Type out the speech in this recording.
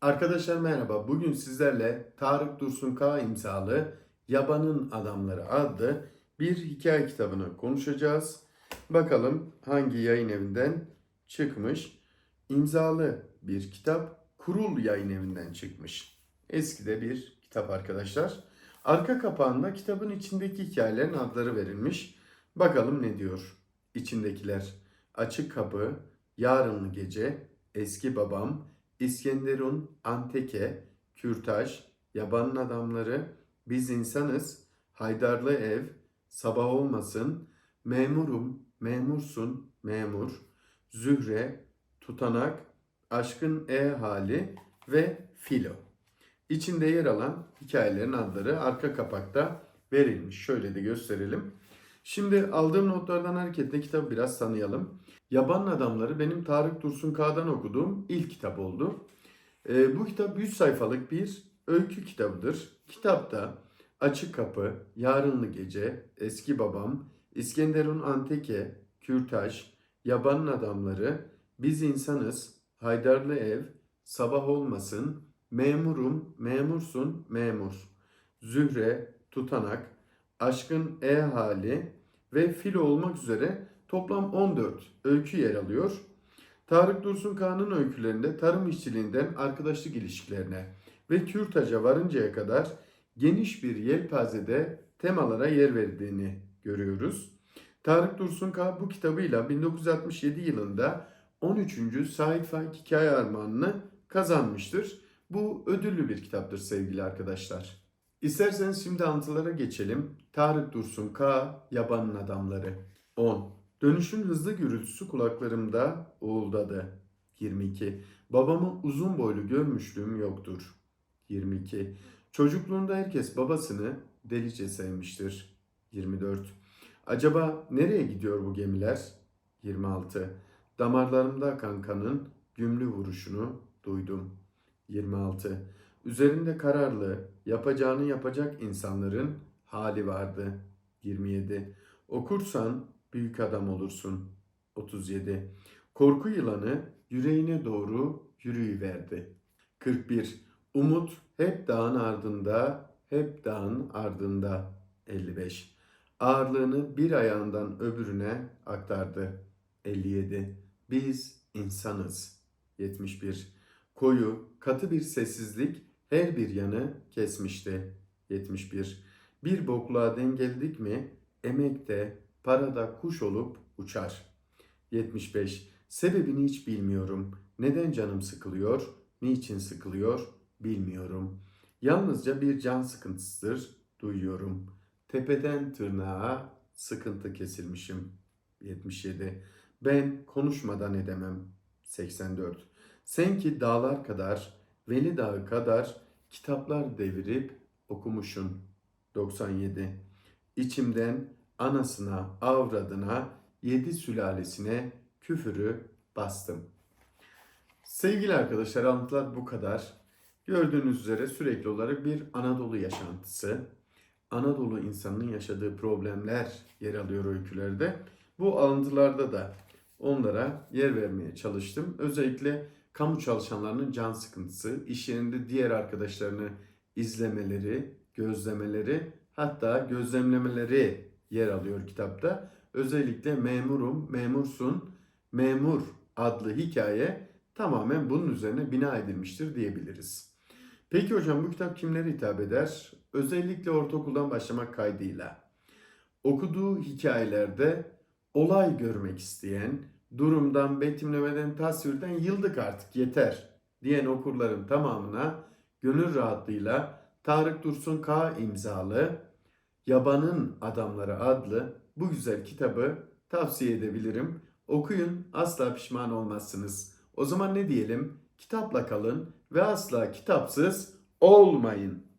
Arkadaşlar merhaba. Bugün sizlerle Tarık Dursun K imzalı Yabanın Adamları adlı bir hikaye kitabını konuşacağız. Bakalım hangi yayın evinden çıkmış. İmzalı bir kitap Kurul yayın evinden çıkmış. Eskide bir kitap arkadaşlar. Arka kapağında kitabın içindeki hikayelerin adları verilmiş. Bakalım ne diyor içindekiler. Açık Kapı, Yarınlı Gece, Eski Babam, İskenderun, Anteke, Kürtaj, Yabanın Adamları, Biz İnsanız, Haydarlı Ev, Sabah Olmasın, Memurum, Memursun, Memur, Zühre, Tutanak, Aşkın E Hali ve Filo. İçinde yer alan hikayelerin adları arka kapakta verilmiş. Şöyle de gösterelim. Şimdi aldığım notlardan hareketle kitabı biraz tanıyalım. Yaban Adamları benim Tarık Dursun Kağ'dan okuduğum ilk kitap oldu. Ee, bu kitap 100 sayfalık bir öykü kitabıdır. Kitapta Açık Kapı, Yarınlı Gece, Eski Babam, İskenderun Anteke, Kürtaj, Yabanın Adamları, Biz İnsanız, Haydarlı Ev, Sabah Olmasın, Memurum, Memursun, Memur, Zühre, Tutanak, Aşkın E Hali ve Filo olmak üzere toplam 14 öykü yer alıyor. Tarık Dursun Kağan'ın öykülerinde tarım işçiliğinden arkadaşlık ilişkilerine ve kürtaja varıncaya kadar geniş bir yelpazede temalara yer verdiğini görüyoruz. Tarık Dursun Kağan bu kitabıyla 1967 yılında 13. Sait Faik Hikaye Armağanını kazanmıştır. Bu ödüllü bir kitaptır sevgili arkadaşlar. İsterseniz şimdi anlatılara geçelim. Tarık Dursun K. Yabanın Adamları 10. Dönüşün hızlı gürültüsü kulaklarımda uğuldadı. 22. Babamı uzun boylu görmüşlüğüm yoktur. 22. Çocukluğunda herkes babasını delice sevmiştir. 24. Acaba nereye gidiyor bu gemiler? 26. Damarlarımda akan kanın gümlü vuruşunu duydum. 26. Üzerinde kararlı, yapacağını yapacak insanların hali vardı. 27. Okursan büyük adam olursun. 37. Korku yılanı yüreğine doğru yürüyüverdi. 41. Umut hep dağın ardında, hep dağın ardında. 55. Ağırlığını bir ayağından öbürüne aktardı. 57. Biz insanız. 71. Koyu, katı bir sessizlik her bir yanı kesmişti. 71. Bir bokluğa dengeldik mi emekte, parada kuş olup uçar. 75. Sebebini hiç bilmiyorum. Neden canım sıkılıyor, niçin sıkılıyor bilmiyorum. Yalnızca bir can sıkıntısıdır duyuyorum. Tepeden tırnağa sıkıntı kesilmişim. 77. Ben konuşmadan edemem. 84. Sen ki dağlar kadar, Veli Dağı kadar kitaplar devirip okumuşsun. 97. İçimden anasına, avradına, yedi sülalesine küfürü bastım. Sevgili arkadaşlar anlatılar bu kadar. Gördüğünüz üzere sürekli olarak bir Anadolu yaşantısı. Anadolu insanının yaşadığı problemler yer alıyor öykülerde. Bu alıntılarda da onlara yer vermeye çalıştım. Özellikle kamu çalışanlarının can sıkıntısı, iş yerinde diğer arkadaşlarını izlemeleri, gözlemeleri, hatta gözlemlemeleri yer alıyor kitapta. Özellikle memurum, memursun, memur adlı hikaye tamamen bunun üzerine bina edilmiştir diyebiliriz. Peki hocam bu kitap kimlere hitap eder? Özellikle ortaokuldan başlamak kaydıyla. Okuduğu hikayelerde olay görmek isteyen, durumdan, betimlemeden, tasvirden yıldık artık yeter diyen okurların tamamına gönül rahatlığıyla Tarık Dursun K imzalı Yabanın Adamları adlı bu güzel kitabı tavsiye edebilirim. Okuyun asla pişman olmazsınız. O zaman ne diyelim? Kitapla kalın ve asla kitapsız olmayın.